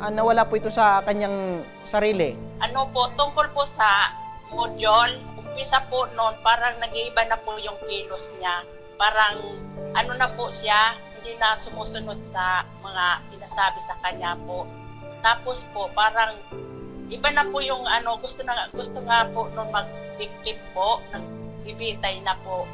ah, nawala po ito sa kanyang sarili? Ano po, tungkol po sa module, umpisa po noon, parang nag-iiba na po yung kilos niya. Parang ano na po siya, hindi na sumusunod sa mga sinasabi sa kanya po. Tapos po, parang iba na po yung ano, gusto na gusto nga po noon mag-victim po, nagbibitay na po.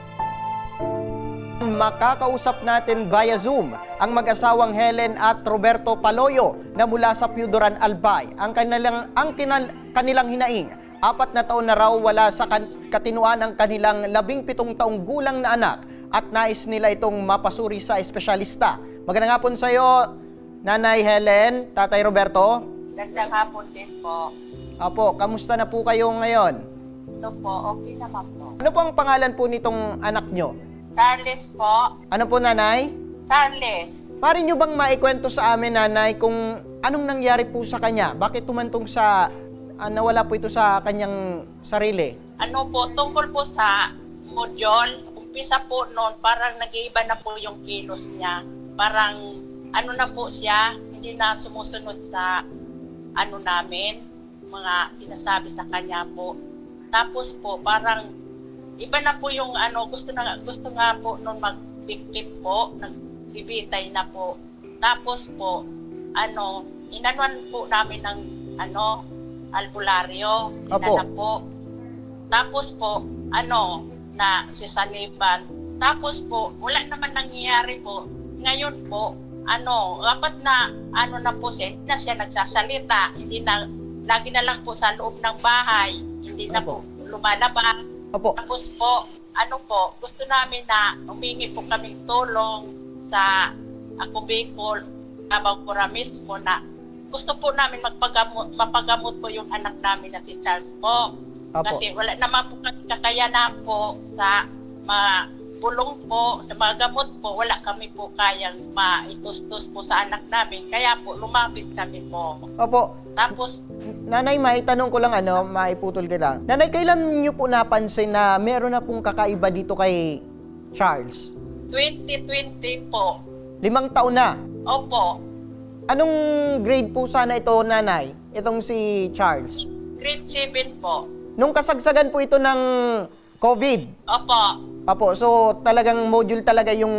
Makakausap natin via Zoom ang mag-asawang Helen at Roberto Paloyo na mula sa Piudoran Albay. Ang kanilang, ang kinal, kanilang hinaing, apat na taon na raw wala sa kan, katinuan ang kanilang labing pitong taong gulang na anak at nais nila itong mapasuri sa espesyalista. Magandang hapon sa iyo, Nanay Helen, Tatay Roberto. Gandang hapon din po. Apo, kamusta na po kayo ngayon? Ito po, okay naman po. Ano po ang pangalan po nitong anak nyo? Charles po, Ano po, Nanay? Charles, Pari nyo bang maikwento sa amin, nanay, kung anong nangyari po sa kanya? Bakit tumantong sa, ah, nawala po ito sa kanyang sarili? ano po, tungkol po sa module, umpisa po noon, parang nag-iiba na po yung kilos niya. Parang, ano na po siya, hindi na sumusunod sa, ano namin, mga sinasabi sa kanya po. Tapos po, parang, iba na po yung, ano, gusto na, gusto nga po noon mag-victim po, nagbibitay na po. Tapos po, ano, inanuan po namin ng, ano, albularyo, inana po. Tapos po, ano, na si Saniban. Tapos po, wala naman nangyayari po. Ngayon po, ano, dapat na, ano na po siya, hindi na siya nagsasalita. Hindi na, lagi na lang po sa loob ng bahay. Hindi na Opo. po lumalabas. Opo, Tapos po, ano po, gusto namin na humingi po kaming tulong sa ako Bicol, Abang Pura mismo na gusto po namin magpagamot, mapagamot po yung anak namin na si Charles po. opo. Kasi wala naman po kami kakayanan po sa mga bulong po, sa mga gamot po, wala kami po kayang maitustos po sa anak namin. Kaya po, lumapit kami po. Opo, Tapos, nanay, maitanong ko lang ano, maiputol ka lang. Nanay, kailan nyo po napansin na meron na pong kakaiba dito kay Charles? 2020 po, Limang taon na. opo, Anong grade po sana ito, nanay? Itong si Charles. grade 7 po. Nung kasagsagan po ito ng COVID, Opo, Apo, so talagang module talaga yung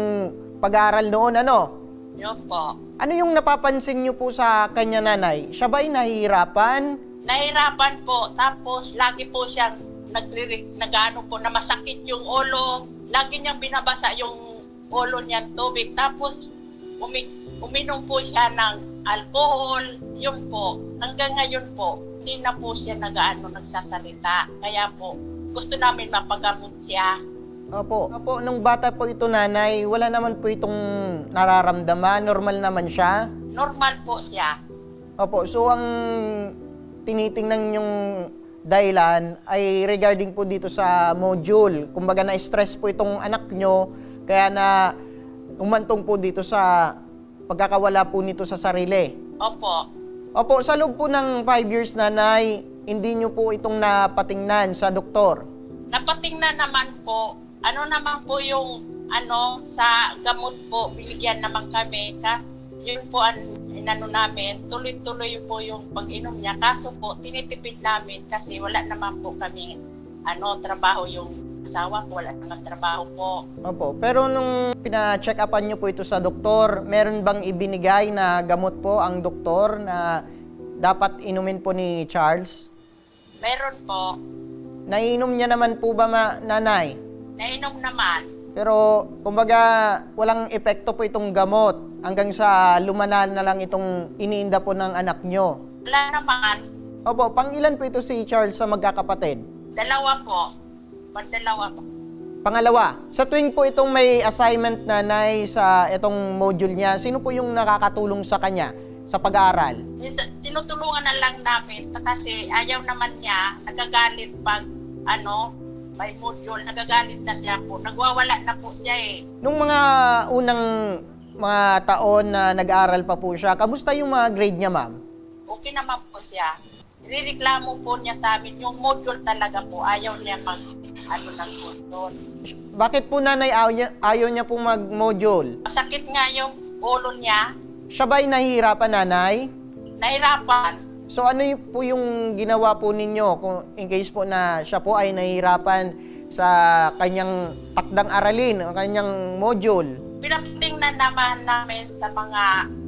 pag-aaral noon, ano? Yun po. Ano yung napapansin niyo po sa kanya nanay? Siya ba'y nahihirapan? Nahirapan po, tapos lagi po siyang nagre nagano po na masakit yung ulo. Lagi niyang binabasa yung ulo niya tubig. Tapos umi uminom po siya ng alcohol. Yun po. Hanggang ngayon po, hindi na po siya nagaano nagsasalita. Kaya po, gusto namin mapagamot siya. Opo. Opo, nung bata po ito nanay, wala naman po itong nararamdaman. Normal naman siya. Normal po siya. Opo, so ang tinitingnan yung dahilan ay regarding po dito sa module. Kumbaga na-stress po itong anak nyo, kaya na umantong po dito sa pagkakawala po nito sa sarili. Opo. Opo, sa loob po ng 5 years nanay, hindi nyo po itong napatingnan sa doktor. Napatingnan naman po, ano naman po yung ano sa gamot po, binigyan naman kami. Ka, yun po ang inano namin, tuloy-tuloy po yung pag-inom niya. Kaso po, tinitipid namin kasi wala naman po kami ano, trabaho yung asawa ko, wala naman trabaho po. Opo, pero nung pina-check upan nyo po ito sa doktor, meron bang ibinigay na gamot po ang doktor na dapat inumin po ni Charles? Meron po, Naiinom niya naman po ba ma- nanay? Nainom naman. Pero kumbaga walang epekto po itong gamot hanggang sa lumanan na lang itong iniinda po ng anak nyo. Wala naman, Opo, pang ilan po ito si Charles sa magkakapatid? dalawa po. Pandalawa po. Pangalawa, sa tuwing po itong may assignment nanay sa itong module niya, sino po yung nakakatulong sa kanya sa pag-aaral? Tin- tinutulungan na lang namin kasi ayaw naman niya, nagagalit pag ano, may module, nagagalit na siya po. Nagwawala na po siya eh. Nung mga unang mga taon na nag-aaral pa po siya, kamusta yung mga grade niya, ma'am? Okay naman po siya. Nireklamo po niya sa amin, yung module talaga po, ayaw niya mag, ano ng module. Bakit po nanay ayaw niya, ayaw niya pong mag-module? Masakit nga yung ulo niya. Siya ba'y nahihirapan, nanay? nahirapan. So ano yung po yung ginawa po ninyo kung in case po na siya po ay nahihirapan sa kanyang takdang aralin, o kanyang module? Pinatingnan naman namin sa mga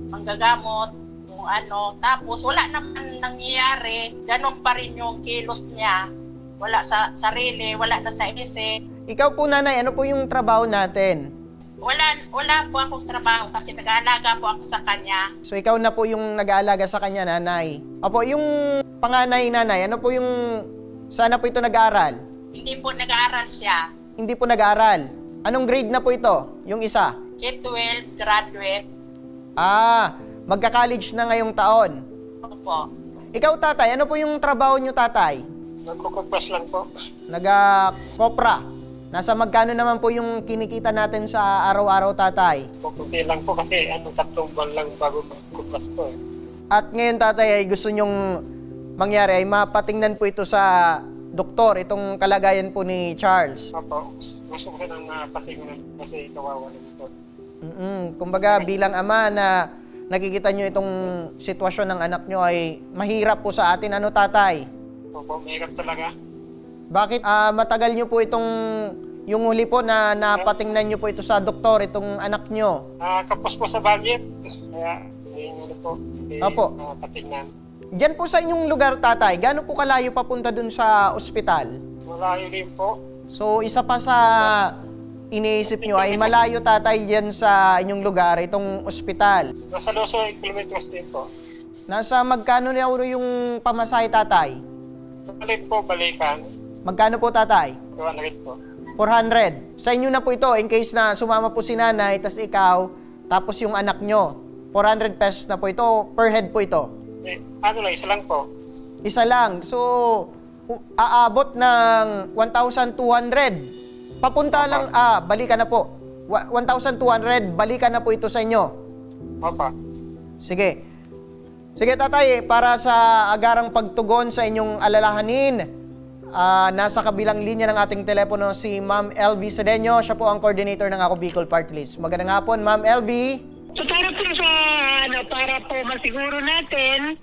manggagamot, kung ano. Tapos wala naman nangyayari. Ganon pa rin yung kilos niya. Wala sa sarili, wala na sa isip. Ikaw po nanay, ano po yung trabaho natin? Wala, wala po akong trabaho kasi nag-aalaga po ako sa kanya. So ikaw na po yung nag-aalaga sa kanya, nanay. Opo, yung panganay nanay, ano po yung sana po ito nag-aaral? Hindi po nag-aaral siya. Hindi po nag-aaral. Anong grade na po ito? Yung isa? K-12 graduate. Ah, magka-college na ngayong taon. Opo. Ikaw tatay, ano po yung trabaho nyo tatay? Nagkukupas lang po. Naga-kopra. Nasa magkano naman po yung kinikita natin sa araw-araw tatay? Pupunti lang po kasi ano, tatlong buwan lang bago magkupas po. eh. At ngayon tatay ay gusto nyong mangyari ay mapatingnan po ito sa doktor, itong kalagayan po ni Charles. Opo, gusto ko sanang mapatingnan kasi kawawa naman po. Mm Kumbaga bilang ama na nakikita nyo itong sitwasyon ng anak nyo ay mahirap po sa atin. Ano tatay? Opo, mahirap talaga. Bakit ah, matagal nyo po itong yung huli po na napatingnan nyo po ito sa doktor, itong anak nyo? Ah, kapos po sa budget. Kaya, ayun po. Hindi Opo. mapatingnan. Diyan po sa inyong lugar tatay, gaano po kalayo papunta dun sa ospital? Malayo din po. So isa pa sa iniisip nyo ay malayo tatay diyan sa inyong lugar, itong ospital. Nasa Loso, kilometers din po. Nasa magkano na yung pamasahe tatay? Balik po, balikan. Magkano po tatay? Gawa na rin po. 400. Sa inyo na po ito in case na sumama po si nanay, tas ikaw, tapos yung anak nyo. 400 pesos na po ito, per head po ito. Eh, ano lang, isa lang po. Isa lang. So, aabot ng 1,200. Papunta lang, ah, balikan na po. Wa- 1,200, balikan na po ito sa inyo. Opo. Sige. Sige tatay, para sa agarang pagtugon sa inyong alalahanin, ah, nasa kabilang linya ng ating telepono si Ma'am LV Sedeño. Siya po ang coordinator ng Ako Bicol Party List. Magandang hapon, Ma'am LV. So para po sa ano para po masiguro natin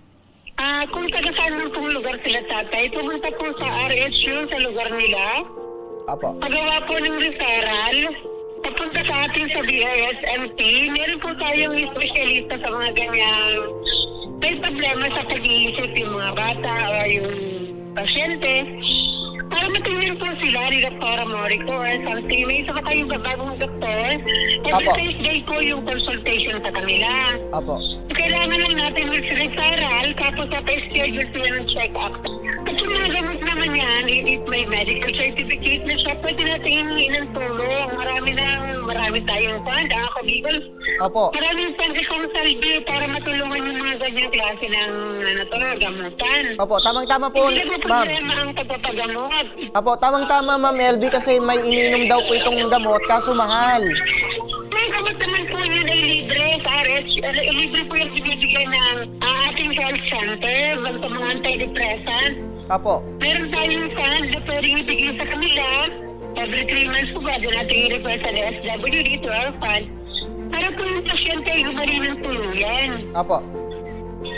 ah kung taga saan man pong lugar sila tatay, pumunta po sa RSU sa lugar nila. Apo. Pagawa po ng referral, papunta sa atin sa BISMT. Meron po tayong espesyalista sa mga ganyang may problema sa pag-iisip yung mga bata o yung pasyente. Para matingnan po sila ni Dr. Morico or something. May isa pa tayong bagong doktor. Every Apo. Thursday po yung consultation sa kanila. Apo. Kailangan lang natin mag-referral tapos sa schedule sila ng check-up. At yung mga gamot naman yan, if may medical certificate na siya, pwede natin hihingi ng tulong. Marami na, marami tayong fund. Ako, Bicol, Opo. maraming isang saldi para matulungan yung ganyang klase ng ano to, gamutan. Opo, tamang-tama po, Hindi na po ma'am. problema ang pagpapagamot. Apo, tamang-tama, Ma'am LV, kasi may ininom daw po itong gamot, kaso mahal. May gamot naman po yun ay libre sa RH. Uh, libre po yung binibigay ng ah, ating health center, basta mga antidepressant. Apo. Meron tayong fund na pwedeng ibigay sa kanila. Every three months po ba, doon natin i-refer sa SWD to our fund. Para po yung pasyente ay humali ng tuluyan. Apo.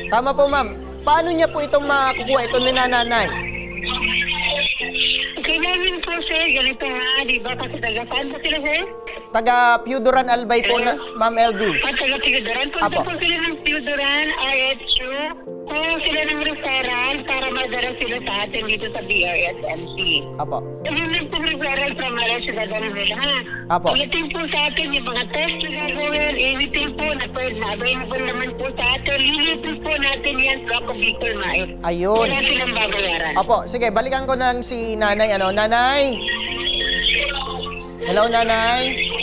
Tama po, ma'am. Paano niya po itong makukuha ito ni nanay? Kailangan po sir, ganito nga, di ba? Kasi taga-fund po sila sir. Taga Piudoran Albay po, na, Ma'am LV. At taga-Tigadoran. Punta Apo. po sila ng Tigadoran, IHU. Kung sila ng referral para madara sila sa atin dito sa BRSMC. Apo. Yung nagpag-referral from Malaysia, dadalhin nila ha. Apo. Pagdating po sa atin yung mga test na gagawin, anything po na pwede na available naman po sa atin, lilitin po natin yan sa Ako Bicol Mait. Ayun. Wala silang babayaran. Apo, sige, balikan ko na lang si nanay. Ano, nanay? Hello, nanay?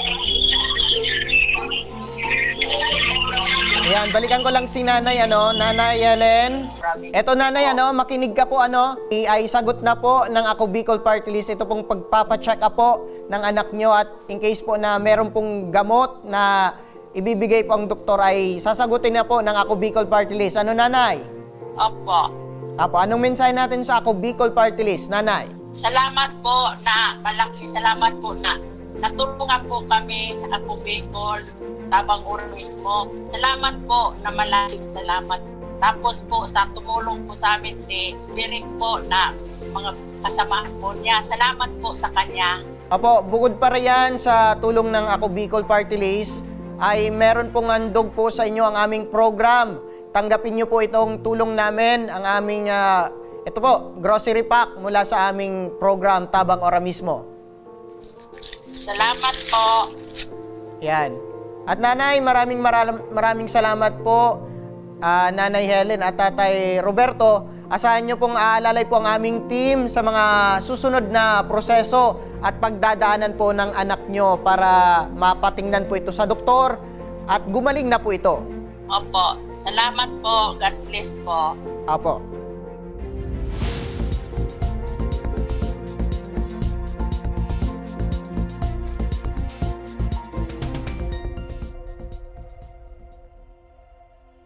Ayan, balikan ko lang si nanay, ano, nanay Helen. Eto nanay, ano, makinig ka po, ano, ay sagot na po ng Ako Bicol Party List. Ito pong pagpapacheck up po ng anak nyo at in case po na meron pong gamot na ibibigay po ang doktor ay sasagutin na po ng Ako Bicol Party List. Ano, nanay? Opo. Apo, anong mensahe natin sa Ako Bicol Party List, nanay? Salamat po na malaking salamat po na natulungan po kami sa Ako Bicol, Tabang Oro mismo. Salamat po na malaking salamat Tapos po sa tumulong po sa amin si Derek po na mga kasamahan po niya. Salamat po sa kanya. Apo, bukod pa riyan sa tulong ng Ako Bicol Party List, ay meron pong handog po sa inyo ang aming program. Tanggapin niyo po itong tulong namin, ang aming, ah, ito po, grocery pack mula sa aming program Tabang Ora mismo. Salamat po. Yan. At nanay, maraming maram- maraming salamat po, ah, Nanay Helen at Tatay Roberto. Asahan niyo pong aalalay po ang aming team sa mga susunod na proseso at pagdadaanan po ng anak nyo para mapatingnan po ito sa doktor at gumaling na po ito. Opo. Salamat po. God bless po. Apo.